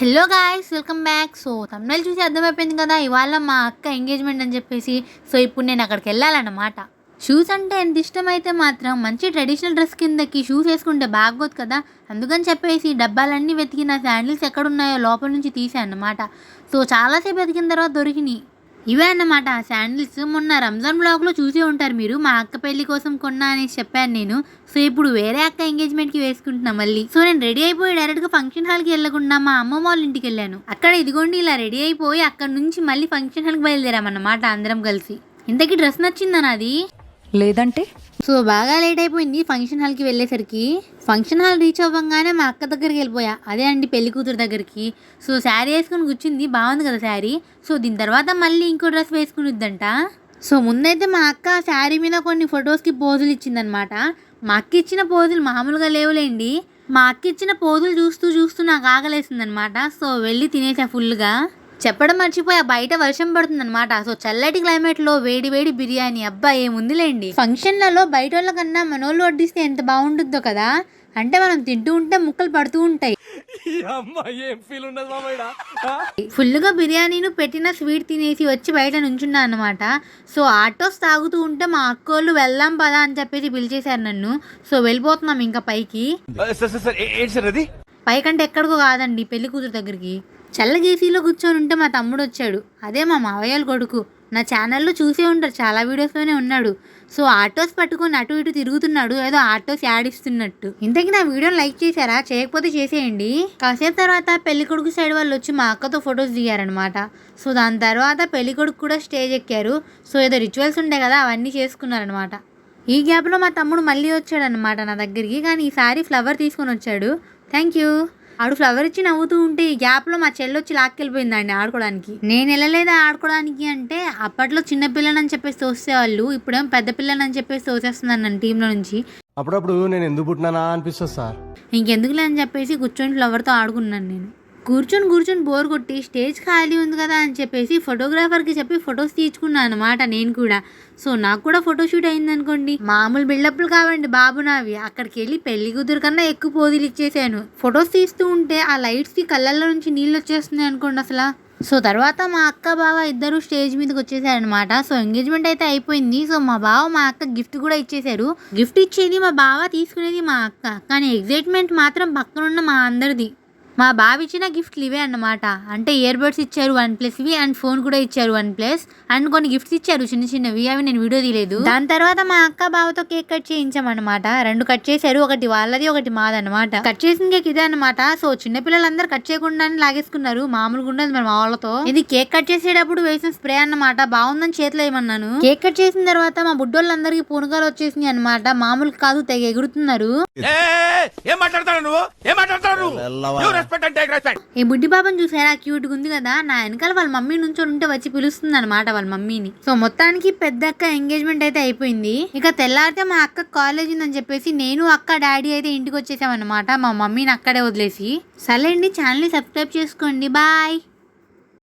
Hello guys welcome back so తమిళ చూసి అర్థమైపోయింది కదా ఇవాళ మా అక్క ఎంగేజ్మెంట్ అని చెప్పేసి సో ఇప్పుడు నేను అక్కడికి వెళ్ళాలన్నమాట. షూస్ అంటే ఎంత ఇష్టమైతే మాత్రం మంచి ట్రెడిషనల్ డ్రెస్ కిందకి షూస్ వేసుకుంటే బాగోదు కదా. అందుకని చెప్పేసి డబ్బాలన్నీ వెతికి నా శాండిల్స్ ఎక్కడున్నాయో లోపల నుంచి తీసాను అన్నమాట సో చాలాసేపు వెతికిన తర్వాత దొరికినాయి. ఇవే అన్నమాట. ఆ శాండిల్స్ మొన్న రంజాన్ బ్లాగ్లో చూసే ఉంటారు మీరు. మా అక్క పెళ్ళి కోసం కొన్నా అనేసి చెప్పాను నేను. సో ఇప్పుడు వేరే అక్క ఎంగేజ్మెంట్కి వేసుకుంటున్నా మళ్ళీ. సో నేను రెడీ అయిపోయి డైరెక్ట్గా ఫంక్షన్ హాల్కి వెళ్ళకుండా మా అమ్మమ్మ వాళ్ళ ఇంటికి వెళ్ళాను. అక్కడ ఇదిగోండి ఇలా రెడీ అయిపోయి అక్కడ నుంచి మళ్ళీ ఫంక్షన్ హాల్కి బయలుదేరామన్నమాట అందరం కలిసి. ఇంతకీ డ్రెస్ నచ్చిందా నాది? లేదంటే? సో బాగా లేట్ అయిపోయింది ఫంక్షన్ హాల్కి వెళ్ళేసరికి. ఫంక్షన్ హాల్ రీచ్ అవ్వగానే మా అక్క దగ్గరికి వెళ్ళిపోయా. అదే అండి పెళ్ళి కూతురు దగ్గరికి. సో శారీ వేసుకుని కూర్చుంది. బాగుంది కదా శారీ. సో దీని తర్వాత మళ్ళీ ఇంకో డ్రెస్ వేసుకునిద్దంట. సో ముందైతే మా అక్క శారీ మీద కొన్ని ఫొటోస్కి పోజులు ఇచ్చిందనమాట. మా అక్క ఇచ్చిన పోజులు మామూలుగా లేవులేండి. మా అక్క ఇచ్చిన పోజులు చూస్తూ చూస్తూ నాకు ఆకలేసిందనమాట. సో వెళ్ళి తినేసా ఫుల్గా. చెప్పడం మర్చిపోయా బయట వర్షం పడుతుందన్నమాట. సో చల్లటి క్లైమేట్లో వేడి వేడి బిర్యానీ అబ్బా ఏముందిలేండి ఫంక్షన్లలో బయట వాళ్ళ కన్నా మనోళ్ళు వడ్డిస్తే ఎంత బాగుంటుందో కదా. అంటే మనం తింటూ ఉంటే ముక్కలు పడుతూ ఉంటాయి. ఫుల్గా బిర్యానీను పెట్టిన స్వీట్ తినేసి వచ్చి బయట నుంచున్నా అనమాట సో ఆటోస్ తాగుతూ ఉంటే మా అక్కోళ్ళు వెళ్దాం పదా అని చెప్పేసి పిలిచేశారు నన్ను. సో వెళ్ళిపోతున్నాం ఇంకా పైకి. పైకంటే ఎక్కడికో కాదండి పెళ్ళి కూతురు దగ్గరికి. చల్లగేసీలో కూర్చొని ఉంటే మా తమ్ముడు వచ్చాడు అదే మా మావయ్యల కొడుకు. నా ఛానల్లో చూసే ఉంటారు. చాలా వీడియోస్లోనే ఉన్నాడు. సో ఆటోస్ పట్టుకొని అటు ఇటు తిరుగుతున్నాడు. ఏదో ఆటోస్ యాడ్ ఇస్తున్నట్టు. ఇంతకీ నా వీడియోని లైక్ చేశారా? చేయకపోతే చేసేయండి. కాసేపు తర్వాత పెళ్ళి కొడుకు సైడ్ వాళ్ళు వచ్చి మా అక్కతో ఫొటోస్ దిగారనమాట సో దాని తర్వాత పెళ్ళి కొడుకు కూడా స్టేజ్ ఎక్కారు. సో ఏదో రిచువల్స్ ఉంటాయి కదా అవన్నీ చేసుకున్నారనమాట ఈ గ్యాప్లో మా తమ్ముడు మళ్ళీ వచ్చాడనమాట నా దగ్గరికి. కానీ ఈసారి ఫ్లవర్ తీసుకొని వచ్చాడు. థ్యాంక్ యూ ఆడు ఫ్లవర్ ఇచ్చి నవ్వుతూ ఉంటే ఈ గ్యాప్లో మా చెల్లి వచ్చి లాక్కెళ్ళిపోయిందండి ఆడుకోవడానికి నేను వెళ్ళలేదా ఆడుకోవడానికి అంటే అప్పట్లో చిన్న పిల్లని చెప్పేసి తోసేవాళ్ళు ఇప్పుడేమో పెద్ద పిల్లని చెప్పేసి తోసేస్తున్నాను నన్ను టీంలో నుంచి. అప్పుడప్పుడు నేను ఎందుకు పుట్టినానా అనిపిస్తుంది సార్. ఇంకెందుకులే అని చెప్పేసి కూర్చొని ఫ్లవర్తో ఆడుకున్నాను నేను. కూర్చొని కూర్చొని బోర్ కొట్టి స్టేజ్ ఖాళీ ఉంది కదా అని చెప్పేసి ఫోటోగ్రాఫర్కి చెప్పి ఫొటోస్ తీయించుకున్నాను అనమాట నేను కూడా. సో నాకు కూడా ఫోటోషూట్ అయింది అనుకోండి. మామూలు బిల్డప్లు కావండి బాబు నావి. అక్కడికి వెళ్ళి పెళ్ళి కూతురు కన్నా ఎక్కువ పోదులు ఇచ్చేసాను. ఫొటోస్ తీస్తూ ఉంటే ఆ లైట్స్కి కళ్ళల్లో నుంచి నీళ్ళు వచ్చేస్తున్నాయి అనుకోండి అసలు. సో తర్వాత మా అక్క బావ ఇద్దరు స్టేజ్ మీదకి వచ్చేసారనమాట సో ఎంగేజ్మెంట్ అయితే అయిపోయింది. సో మా బావ మా అక్క గిఫ్ట్ కూడా ఇచ్చేశారు. గిఫ్ట్ ఇచ్చేది మా బావ తీసుకునేది మా అక్క. కానీ ఎగ్జైట్మెంట్ మాత్రం పక్కనున్న మా అందరిది. మా బావ ఇచ్చిన గిఫ్ట్లు ఇవే అన్నమాట. అంటే ఇయర్ బడ్స్ ఇచ్చారు వన్ ప్లస్వి అండ్ ఫోన్ కూడా ఇచ్చారు వన్ ప్లస్ అండ్ కొన్ని గిఫ్ట్స్ ఇచ్చారు చిన్న చిన్నవి అవి నేను వీడియో తీయలేదు. దాని తర్వాత మా అక్క బావతో కేక్ కట్ చేయించామన్నమాట. రెండు కట్ చేశారు ఒకటి వాళ్ళది ఒకటి మాదన్నమాట. కట్ చేసిన కేక్ ఇదే అనమాట సో చిన్న పిల్లలందరూ కట్ చేయకుండానే లాగేసుకున్నారు. మామూలుగా ఉండదు మరి మా వాళ్ళతో. ఇది కేక్ కట్ చేసేటప్పుడు వేసిన స్ప్రే అన్నమాట. బాగుందని చేతిలో ఏమన్నాను. కేక్ కట్ చేసిన తర్వాత మా బుడ్డోళ్ళందరికీ పూనకాలు వచ్చేసినాయి అనమాట మామూలు కాదు తెగ ఎగురుతున్నారు. ఏం మాట్లాడతాడు నువ్వు? ఏం మాట్లాడతాడు ఈ బుడ్డి బాబుని చూసారా క్యూట్గా ఉంది కదా నా వెనకాల వాళ్ళ మమ్మీ నుంచి ఉంటే వచ్చి పిలుస్తుంది అనమాట వాళ్ళ మమ్మీని. సో మొత్తానికి పెద్ద అక్క ఎంగేజ్మెంట్ అయితే అయిపోయింది. ఇక తెల్లారితే మా అక్క కాలేజ్ ఉందని చెప్పేసి నేను అక్క డాడీ అయితే ఇంటికి వచ్చేసామన్నమాట. మా మమ్మీని అక్కడే వదిలేసి. సరే అండి ఛానల్ని సబ్స్క్రైబ్ చేసుకోండి. బాయ్